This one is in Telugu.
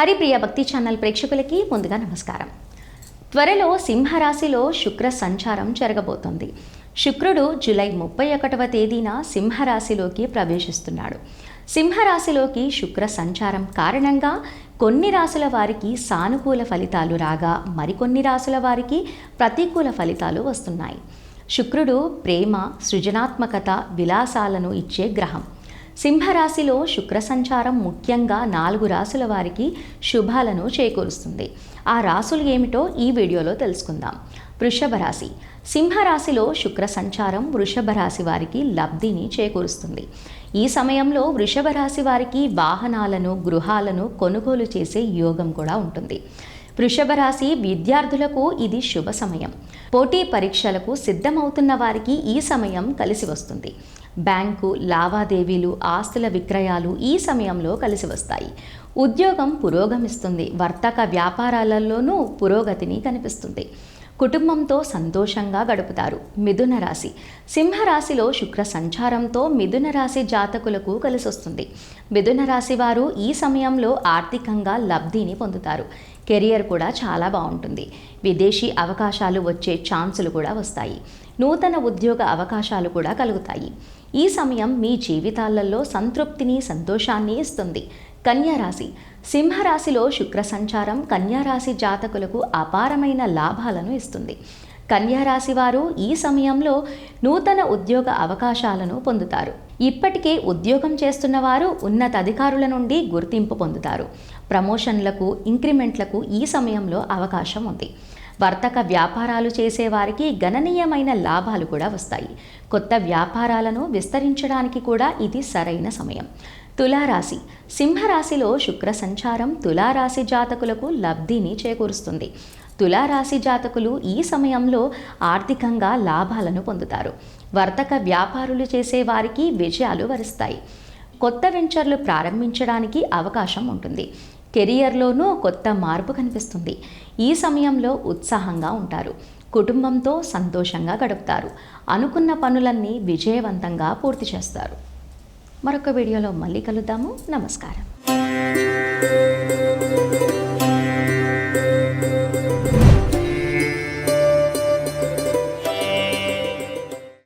హరిప్రియ భక్తి ఛానల్ ప్రేక్షకులకి ముందుగా నమస్కారం. త్వరలో సింహరాశిలో శుక్ర సంచారం జరగబోతోంది. శుక్రుడు జూలై ముప్పై ఒకటవ తేదీన సింహరాశిలోకి ప్రవేశిస్తున్నాడు. సింహరాశిలోకి శుక్ర సంచారం కారణంగా కొన్ని రాసుల వారికి సానుకూల ఫలితాలు రాగా మరికొన్ని రాసుల వారికి ప్రతికూల ఫలితాలు వస్తున్నాయి. శుక్రుడు ప్రేమ సృజనాత్మకత విలాసాలను ఇచ్చే గ్రహం. సింహరాశిలో శుక్ర సంచారం ముఖ్యంగా నాలుగు రాసుల వారికి శుభాలను చేకూరుస్తుంది. ఆ రాసులు ఏమిటో ఈ వీడియోలో తెలుసుకుందాం. వృషభ రాశి. సింహరాశిలో శుక్ర సంచారం వృషభ రాశి వారికి లబ్ధిని చేకూరుస్తుంది. ఈ సమయంలో వృషభ రాశి వారికి వాహనాలను గృహాలను కొనుగోలు చేసే యోగం కూడా ఉంటుంది. వృషభ రాశి విద్యార్థులకు ఇది శుభ సమయం. పోటీ పరీక్షలకు సిద్ధమవుతున్న వారికి ఈ సమయం కలిసి వస్తుంది. బ్యాంకు లావాదేవీలు ఆస్తుల విక్రయాలు ఈ సమయంలో కలిసి వస్తాయి. ఉద్యోగం పురోగమిస్తుంది. వర్తక వ్యాపారాలలోనూ పురోగతిని కనిపిస్తుంది. కుటుంబంతో సంతోషంగా గడుపుతారు. మిథున రాశి. సింహరాశిలో శుక్ర సంచారంతో మిథున రాశి జాతకులకు కలిసొస్తుంది. మిథున రాశి వారు ఈ సమయంలో ఆర్థికంగా లబ్ధిని పొందుతారు. కెరియర్ కూడా చాలా బాగుంటుంది. విదేశీ అవకాశాలు వచ్చే ఛాన్సులు కూడా వస్తాయి. నూతన ఉద్యోగ అవకాశాలు కూడా కలుగుతాయి. ఈ సమయం మీ జీవితాలలో సంతృప్తిని సంతోషాన్ని ఇస్తుంది. కన్యారాశి. సింహరాశిలో శుక్ర సంచారం కన్యారాశి జాతకులకు అపారమైన లాభాలను ఇస్తుంది. కన్యారాశి వారు ఈ సమయంలో నూతన ఉద్యోగ అవకాశాలను పొందుతారు. ఇప్పటికే ఉద్యోగం చేస్తున్న వారు ఉన్నత అధికారుల నుండి గుర్తింపు పొందుతారు. ప్రమోషన్లకు ఇంక్రిమెంట్లకు ఈ సమయంలో అవకాశం ఉంది. వర్తక వ్యాపారాలు చేసేవారికి గణనీయమైన లాభాలు కూడా వస్తాయి. కొత్త వ్యాపారాలను విస్తరించడానికి కూడా ఇది సరైన సమయం. తులారాశి. సింహరాశిలో శుక్ర సంచారం తులారాశి జాతకులకు లబ్ధిని చేకూరుస్తుంది. తులారాశి జాతకులు ఈ సమయంలో ఆర్థికంగా లాభాలను పొందుతారు. వర్తక వ్యాపారులు చేసే వారికి విజయాలు వరిస్తాయి. కొత్త వెంచర్లు ప్రారంభించడానికి అవకాశం ఉంటుంది. కెరియర్లోనూ కొత్త మార్పు కనిపిస్తుంది. ఈ సమయంలో ఉత్సాహంగా ఉంటారు. కుటుంబంతో సంతోషంగా గడుపుతారు. అనుకున్న పనులన్నీ విజయవంతంగా పూర్తి చేస్తారు. మరొక వీడియోలో మళ్ళీ కలుద్దాము. నమస్కారం.